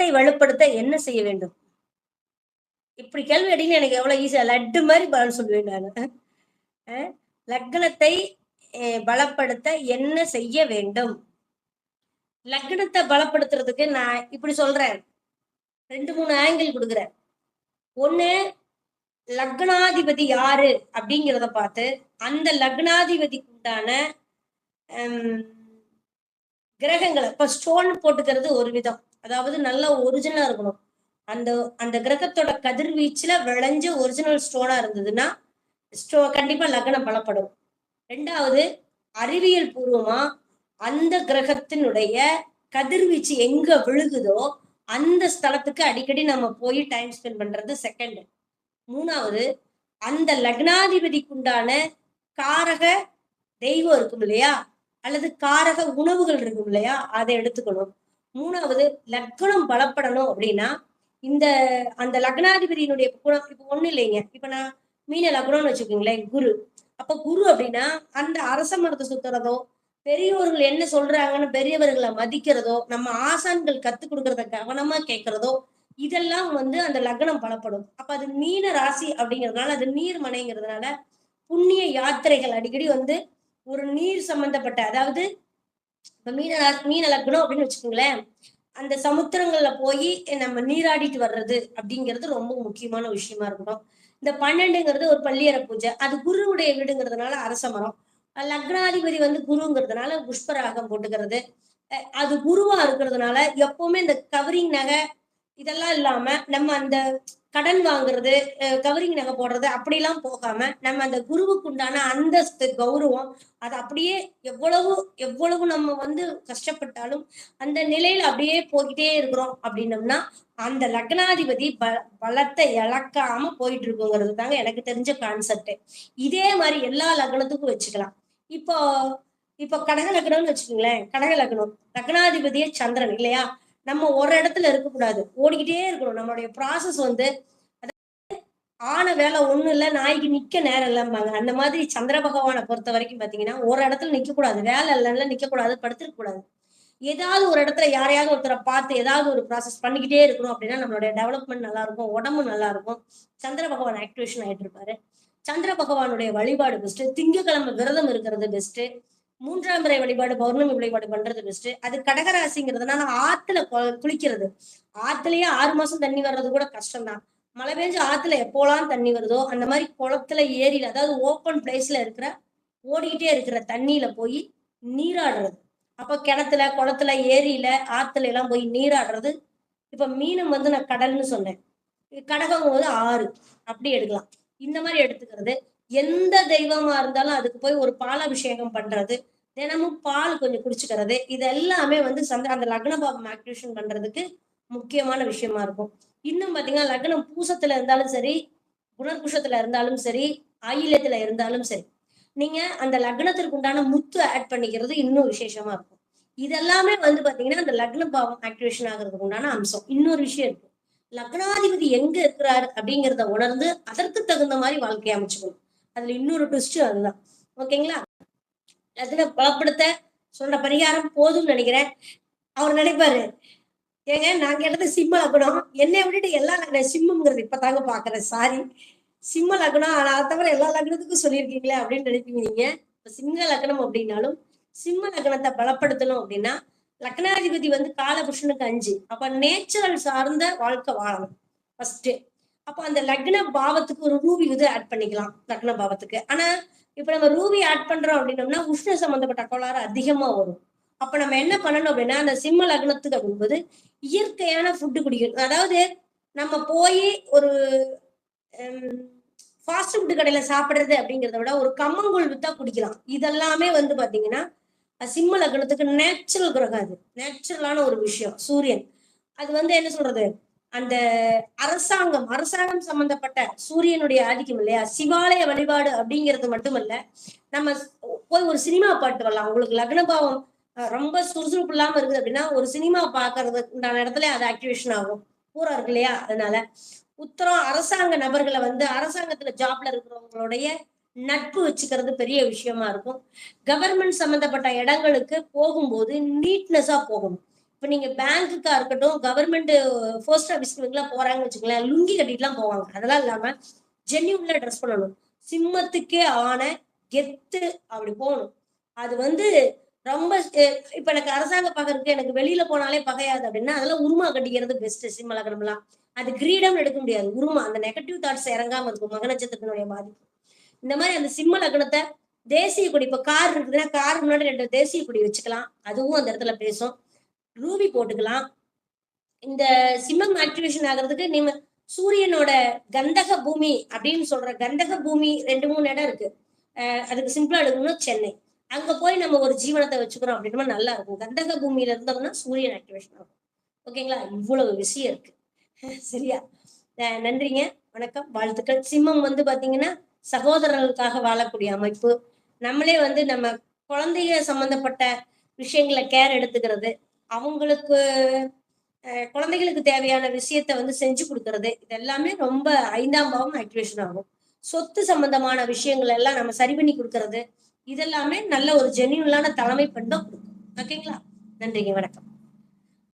லக்னத்தை வலுப்படுத்த என்ன செய்ய வேண்டும்? இப்படி கேள்வி அடிங்க எனக்கு எவ்வளவு ஈஸியா லட்டு மாதிரி பதில் சொல்லுவேன் நான். அஹ், லக்னத்தை பலப்படுத்த என்ன செய்ய வேண்டும்? லக்னத்தை பலப்படுத்துறதுக்கு நான் இப்படி சொல்றேன். ரெண்டு மூணு ஆங்கிள் கொடுக்குறேன். ஒண்ணு லக்னாதிபதி யாரு அப்படிங்கிறத பார்த்து அந்த லக்னாதிபதிக்கு உண்டான ஹம், கிரகங்களை இப்ப ஸ்டோன் போட்டுக்கிறது ஒரு விதம். அதாவது நல்ல ஒரிஜினலா இருக்கணும். அந்த அந்த கிரகத்தோட கதிர்வீச்சுல விளைஞ்ச ஒரிஜினல் ஸ்டோனா இருந்ததுன்னா ஸ்டோ கண்டிப்பா லக்னம் பலப்படும். ரெண்டாவது அறிவியல் பூர்வமா அந்த கிரகத்தினுடைய கதிர்வீச்சு எங்க விழுகுதோ அந்த ஸ்தலத்துக்கு அடிக்கடி நம்ம போய் டைம் ஸ்பெண்ட் பண்றது செகண்ட் மூணாவது அந்த லக்னாதிபதிக்குண்டான காரக தெய்வம் இருக்கும் இல்லையா? அல்லது காரக உணவுகள் இருக்கும் இல்லையா? அதை எடுத்துக்கணும். மூணாவது லக்னம் பலப்படணும் அப்படின்னா இந்த அந்த லக்னாதிபதியினுடைய குணம் இப்ப ஒண்ணு இல்லைங்க. இப்ப நான் மீன லக்னம்னு வச்சுக்கோங்களேன் குரு. அப்ப குரு அப்படின்னா அந்த அரச மரத்தை சுத்துறதோ பெரியோர்கள் என்ன சொல்றாங்கன்னு பெரியவர்களை மதிக்கிறதோ நம்ம ஆசான்கள் கத்து கொடுக்கறத கவனமா கேட்கறதோ இதெல்லாம் வந்து அந்த லக்னம் பலப்படும். அப்ப அது மீன ராசி அப்படிங்கிறதுனால அது நீர் மனைங்கிறதுனால புண்ணிய யாத்திரைகள் அடிக்கடி வந்து ஒரு நீர் சம்பந்தப்பட்ட அதாவது இப்ப மீன மீன் மீன லக்னம் அப்படின்னு வச்சுக்கோங்களேன். அந்த சமுத்திரங்கள்ல போய் நம்ம நீராடிட்டு வர்றது அப்படிங்கிறது ரொம்ப முக்கியமான விஷயமா இருக்கட்டும் இந்த பன்னெண்டுங்கிறது ஒரு பள்ளியற பூஜை. அது குருவுடைய வீடுங்கிறதுனால அரச மரம். லக்னாதிபதி வந்து குருங்கிறதுனால புஷ்பராகம் போட்டுக்கிறது. அது குருவா இருக்கிறதுனால எப்பவுமே இந்த கவரிங் நகை இதெல்லாம் இல்லாம நம்ம அந்த கடன் வாங்குறது கவரிங் நகை போடுறது அப்படிலாம் போகாம நம்ம அந்த குருவுக்கு உண்டான அந்தஸ்து கௌரவம் அது அப்படியே எவ்வளவு எவ்வளவு நம்ம வந்து கஷ்டப்பட்டாலும் அந்த நிலையில அப்படியே போய்கிட்டே இருக்கிறோம் அப்படின்னம்னா அந்த லக்னாதிபதி ப பலத்தை இழக்காம போயிட்டு இருக்குங்கிறது தாங்க எனக்கு தெரிஞ்ச கான்செப்ட் இதே மாதிரி எல்லா லக்னத்துக்கும் வச்சுக்கலாம். இப்போ இப்போ கடக லக்னம்னு வச்சுக்கோங்களேன். கடக லக்னம். லக்னாதிபதியே சந்திரன் இல்லையா? நம்ம ஒரு இடத்துல இருக்கக்கூடாது. ஓடிக்கிட்டே இருக்கணும். நம்மளுடைய ப்ராசஸ் வந்து அதாவது ஆன வேலை ஒண்ணும் இல்ல நாய்க்கு நிக்க நேரம் இல்லம்பாங்க. அந்த மாதிரி சந்திர பகவானை பொறுத்த வரைக்கும் பாத்தீங்கன்னா ஒரு இடத்துல நிக்க கூடாது வேலை இல்லைன்னா நிக்க கூடாது படுத்திருக்க கூடாது. ஏதாவது ஒரு இடத்துல யாரையாவது ஒருத்தரை பார்த்து ஏதாவது ஒரு ப்ராசஸ் பண்ணிக்கிட்டே இருக்கணும் அப்படின்னா நம்மளுடைய டெவலப்மெண்ட் நல்லா இருக்கும் உடம்பு நல்லா இருக்கும் சந்திர பகவான் ஆக்டிவேஷன் ஆயிட்டு இருப்பாரு சந்திர பகவானுடைய வழிபாடு பெஸ்ட் திங்கக்கிழமை விரதம் இருக்கிறது பெஸ்ட் மூன்றாம் பிறை வழிபாடு பௌர்ணமி வழிபாடு பண்றது பெஸ்ட் அது கடகராசிங்கிறதுனால ஆத்துல குளிக்கிறது. ஆத்துலயே ஆறு மாசம் தண்ணி வர்றது கூட கஷ்டம் தான் மழை பெஞ்சு ஆத்துல எப்போலாம் தண்ணி வருதோ அந்த மாதிரி குளத்துல ஏரியில அதாவது ஓப்பன் பிளேஸ்ல இருக்கிற ஓடிக்கிட்டே இருக்கிற தண்ணியில போய் நீராடுறது. அப்ப கிணத்துல குளத்துல ஏரியில ஆத்துல எல்லாம் போய் நீராடுறது. இப்ப மீனம் வந்து நான் கடல்னு சொன்னேன். கடகம் போது ஆறு. அப்படி எடுக்கலாம். இந்த மாதிரி எடுத்துக்கிறது. எந்த தெய்வமா இருந்தாலும் அதுக்கு போய் ஒரு பாலாபிஷேகம் பண்றது தினமும் பால் கொஞ்சம் குடிச்சுக்கிறது இது எல்லாமே வந்து சந்த அந்த லக்ன பாவம் ஆக்டிவேஷன் பண்றதுக்கு முக்கியமான விஷயமா இருக்கும். இன்னும் பாத்தீங்கன்னா லக்னம் பூசத்துல இருந்தாலும் சரி புனர்புஷத்துல இருந்தாலும் சரி ஆயிலத்துல இருந்தாலும் சரி நீங்க அந்த லக்னத்திற்கு உண்டான முத்து ஆட் பண்ணிக்கிறது இன்னும் விசேஷமா இருக்கும். இதெல்லாமே வந்து பாத்தீங்கன்னா அந்த லக்ன பாவம் ஆக்டிவேஷன் ஆகிறதுக்கு உண்டான அம்சம். இன்னொரு விஷயம் இருக்கு. லக்னாதிபதி எங்க இருக்கிறாரு அப்படிங்கிறத உணர்ந்து அதற்கு தகுந்த மாதிரி வாழ்க்கையை அமைச்சுக்கணும். அதுல இன்னொரு ட்விஸ்ட் அதுதான். ஓகேங்களா? லக்ன பலப்படுத்த சொல்ற பரிகாரம் போதும்னு நினைக்கிறேன். அவர் நினைப்பாரு ஏங்க நான் கேட்டது சிம்ம லக்னம். என்னை விட்டுட்டு எல்லா லக்னம் சிம்மங்கிறது இப்பதாங்க பாக்குறேன். சாரி சிம்ம லக்னம் ஆனா அதை தவிர எல்லா லக்னத்துக்கும் சொல்லியிருக்கீங்களே அப்படின்னு நினைப்பீங்க நீங்க. இப்ப சிம்ம லக்னம் அப்படின்னாலும் சிம்ம லக்னத்தை பலப்படுத்தணும் அப்படின்னா லக்னாதிபதி வந்து காலபுருஷனுக்கு அஞ்சு. அப்ப நேச்சுரல் சார்ந்த வாழ்க்கை வாழணும். ஃபர்ஸ்ட் அப்ப அந்த லக்ன பாவத்துக்கு ஒரு ரூபி வந்து ஆட் பண்ணிக்கலாம் லக்ன பாவத்துக்கு. ஆனா இப்ப நம்ம ரூபி ஆட் பண்றோம் அப்படின்னோம்னா உஷ்ண சம்பந்தப்பட்ட கோளாறு அதிகமா வரும். அப்ப நம்ம என்ன பண்ணணும் அப்படின்னா அந்த சிம்ம லக்னத்துக்கு அப்படிங்கும்போது இயற்கையான ஃபுட்டு குடிக்கணும். அதாவது நம்ம போய் ஒரு ஃபாஸ்ட் ஃபுட்டு கடையில சாப்பிடுறது அப்படிங்கிறத விட ஒரு கம்மங்கூழ் வித்தா குடிக்கலாம். இதெல்லாமே வந்து பாத்தீங்கன்னா சிம்ம லக்னத்துக்கு நேச்சுரல் கிரகம் அது நேச்சுரலான ஒரு விஷயம் சூரியன். அது வந்து என்ன சொல்றது? அந்த அரசாங்கம் அரசாங்கம் சம்பந்தப்பட்ட சூரியனுடைய ஆதிக்கம் இல்லையா? சிவாலய வழிபாடு அப்படிங்கிறது மட்டுமல்ல நம்ம போய் ஒரு சினிமா பாட்டு வரலாம். உங்களுக்கு லக்னபாவம் ரொம்ப சுறுசுறுப்பு இல்லாம இருக்குது அப்படின்னா ஒரு சினிமா பாக்குறது உண்டான இடத்துல அது ஆக்டிவேஷன் ஆகும். பூரா இருக்கு இல்லையா? அதனால உத்தரம் அரசாங்க நபர்களை வந்து அரசாங்கத்துல ஜாப்ல இருக்கிறவங்களுடைய நட்பு வச்சுக்கிறது பெரிய விஷயமா இருக்கும். கவர்மெண்ட் சம்பந்தப்பட்ட இடங்களுக்கு போகும்போது நீட்னஸா போகணும். இப்ப நீங்க பேங்க்குக்கா இருக்கட்டும் கவர்மெண்ட் போஸ்ட் ஆஃபீஸ்க்குலாம் போகிறாங்கன்னு வச்சுக்கோங்களேன் லுங்கி கட்டிட்டுலாம் போவாங்க. அதெல்லாம் இல்லாம ஜென்யூன்ல ட்ரெஸ் பண்ணணும். சிம்மத்துக்கே ஆன கெத்து அப்படி போகணும். அது வந்து ரொம்ப இப்ப எனக்கு அரசாங்க பகருக்கு எனக்கு வெளியில போனாலே பகையாது அப்படின்னா அதெல்லாம் உருமா கட்டிக்கிறது பெஸ்ட் சிம்மலகணம்லாம் அது கிரீடம் எடுக்க முடியாது. உருமா அந்த நெகட்டிவ் தாட்ஸ் இறங்காம இருக்கும். மக நட்சத்திரத்தினுடைய பாதிப்பு. இந்த மாதிரி அந்த சிம்ம லக்னத்தை தேசிய கொடி இப்ப கார் இருக்குதுன்னா கார் முன்னாடி ரெண்டு தேசிய கொடி வச்சுக்கலாம். அதுவும் அந்த இடத்துல பேசும். ரூபி போட்டுக்கலாம். இந்த சிம்மம் ஆக்டிவேஷன் ஆகிறதுக்கு நீங்க சூரியனோட கந்தக பூமி அப்படின்னு சொல்ற கந்தக பூமி ரெண்டு மூணு இடம் இருக்கு. அதுக்கு சிம்பிளா எடுக்கணும்னா சென்னை. அங்க போய் நம்ம ஒரு ஜீவனத்தை வச்சுக்கிறோம் அப்படின்னா நல்லா இருக்கும். கந்தக பூமியில இருந்தோம்னா சூரியன் ஆக்டிவேஷன் ஆகும். ஓகேங்களா இவ்வளவு விஷயம் இருக்கு. சரியா? நன்றிங்க. வணக்கம். வாழ்த்துக்கள். சிம்மம் வந்து பாத்தீங்கன்னா சகோதரர்களுக்காக வாழக்கூடிய அமைப்பு. நம்மளே வந்து நம்ம குழந்தைங்க சம்பந்தப்பட்ட விஷயங்களை கேர் எடுத்துக்கிறது. அவங்களுக்கு குழந்தைகளுக்கு தேவையான விஷயத்த வந்து செஞ்சு கொடுக்கறது. இது எல்லாமே ரொம்ப ஐந்தாம் பாவம் ஆக்டிவேஷன் ஆகும். சொத்து சம்பந்தமான விஷயங்கள் எல்லாம் நம்ம சரி பண்ணி கொடுக்கறது. இதெல்லாமே நல்ல ஒரு ஜென்யூனான தலைமை பண்பை கொடுக்கும். ஓகேங்களா? நன்றிங்க வணக்கம்.